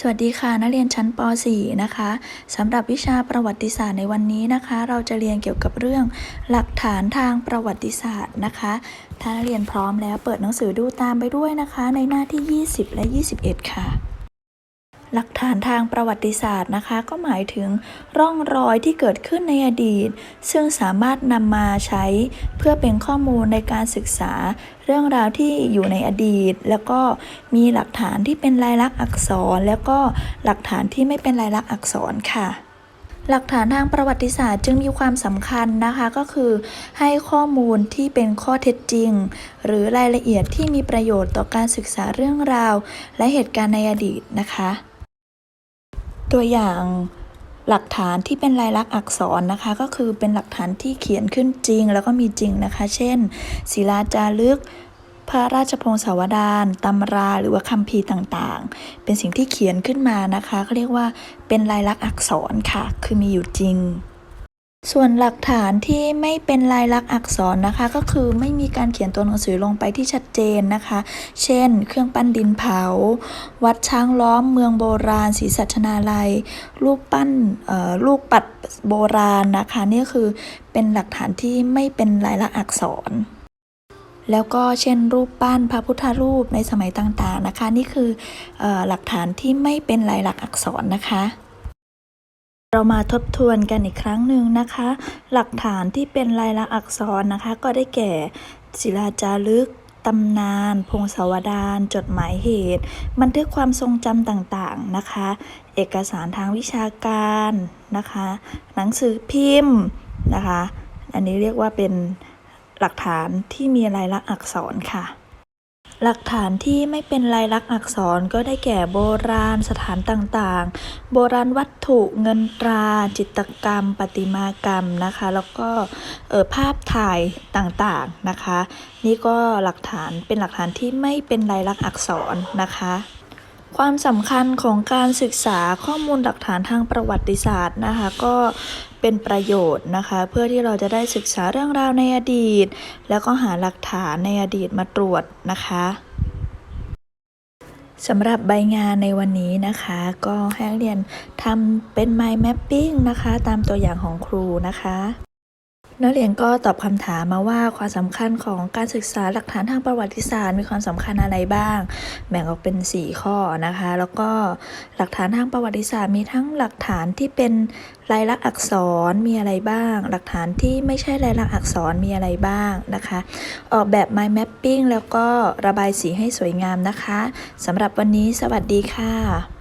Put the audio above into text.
สวัสดีค่ะ นักเรียนชั้นป .4 นะคะสำหรับวิชาประวัติศาสตร์ในวันนี้นะคะ เราจะเรียนเกี่ยวกับเรื่องหลักฐานทางประวัติศาสตร์นะคะ ถ้านักเรียนพร้อมแล้วเปิดหนังสือดูตามไปด้วยนะคะ ในหน้าที่ 20 และ 21 ค่ะ หลักฐานทางประวัติศาสตร์นะคะ ก็หมายถึงร่องรอยที่เกิดขึ้นในอดีต ซึ่งสามารถนำมาใช้เพื่อเป็นข้อมูลในการศึกษา เรื่องราวที่อยู่ในอดีต แล้วก็มีหลักฐานที่เป็นลายลักษณ์อักษร แล้วก็หลักฐานที่ไม่เป็นลายลักษณ์อักษรค่ะหลักฐานทางประวัติศาสตร์จึงมีความสำคัญนะคะก็คือให้ข้อมูลที่เป็นข้อเท็จจริง หรือรายละเอียดที่มีประโยชน์ต่อการศึกษาเรื่องราว และเหตุการณ์ในอดีตนะคะ ตัวอย่างหลักฐานที่เป็นลายลักษณ์อักษรนะคะ ก็คือเป็นหลักฐานที่เขียนขึ้นจริง แล้วก็มีจริงนะคะ เช่น ศิลาจารึก พระราชพงศาวดารตำราหรือว่าคัมภีร์ต่างๆ เป็นสิ่งที่เขียนขึ้นมานะคะเขาเรียกว่าเป็นลายลักษณ์อักษรค่ะ คือมีอยู่จริง ส่วนหลักฐานที่ไม่เป็นลายลักษณ์อักษรนะคะ ก็คือไม่มีการเขียนตัวหนังสือลงไปที่ชัดเจนนะคะ เช่น เครื่องปั้นดินเผา วัดช้างล้อมเมืองโบราณศรีสัชนาลัย รูปปั้นเอ่อลูกปัดโบราณนะคะ นี่คือเป็นหลักฐานที่ไม่เป็นลายลักษณ์อักษร แล้วก็เช่น รูปปั้นพระพุทธรูปในสมัยต่างๆนะคะ นี่คือเออหลักฐานที่ไม่เป็นลายลักษณ์อักษรนะคะ เรามาทบทวนกันอีกครั้งหนึ่งนะคะ หลักฐานที่เป็นลายลักษณ์อักษรนะคะ ก็ได้แก่ศิลาจารึกตำนาน พงศาวดาร จดหมายเหตุ บันทึกความทรงจำต่างๆนะคะ เอกสารทางวิชาการนะคะ หนังสือพิมพ์นะคะ อันนี้เรียกว่าเป็นหลักฐานที่มีลายลักษณ์อักษรค่ะ หลักฐานที่ไม่เป็นลายลักษณ์อักษรก็ได้แก่โบราณสถานต่างๆ โบราณวัตถุเงินตรา จิตรกรรมประติมากรรมนะคะ แล้วก็เออภาพถ่ายต่างๆนะคะ นี่ก็หลักฐานเป็นหลักฐานที่ไม่เป็นลายลักษณ์อักษรนะคะ ความสำคัญของการศึกษาข้อมูลหลักฐานทางประวัติศาสตร์นะคะก็เป็นประโยชน์นะคะ เพื่อที่เราจะได้ศึกษาเรื่องราวในอดีต แล้วก็หาหลักฐานในอดีตมาตรวจนะคะสำหรับใบงานในวันนี้นะคะ ก็ให้นักเรียนทำเป็น mind mapping นะคะ ตามตัวอย่างของครูนะคะ นักเรียนก็ตอบคำถามมาว่าความสำคัญของการศึกษาหลักฐานทางประวัติศาสตร์มีความสำคัญอะไรบ้าง แบ่งออกเป็น 4 ข้อนะคะ แล้วก็หลักฐานทางประวัติศาสตร์ มีทั้งหลักฐานที่เป็นลายลักษณ์อักษรมีอะไรบ้าง หลักฐานที่ไม่ใช่ลายลักษณ์อักษรมีอะไรบ้างนะคะ ออกแบบ mind mapping แล้วก็ระบายสีให้สวยงามนะคะสำหรับวันนี้สวัสดีค่ะ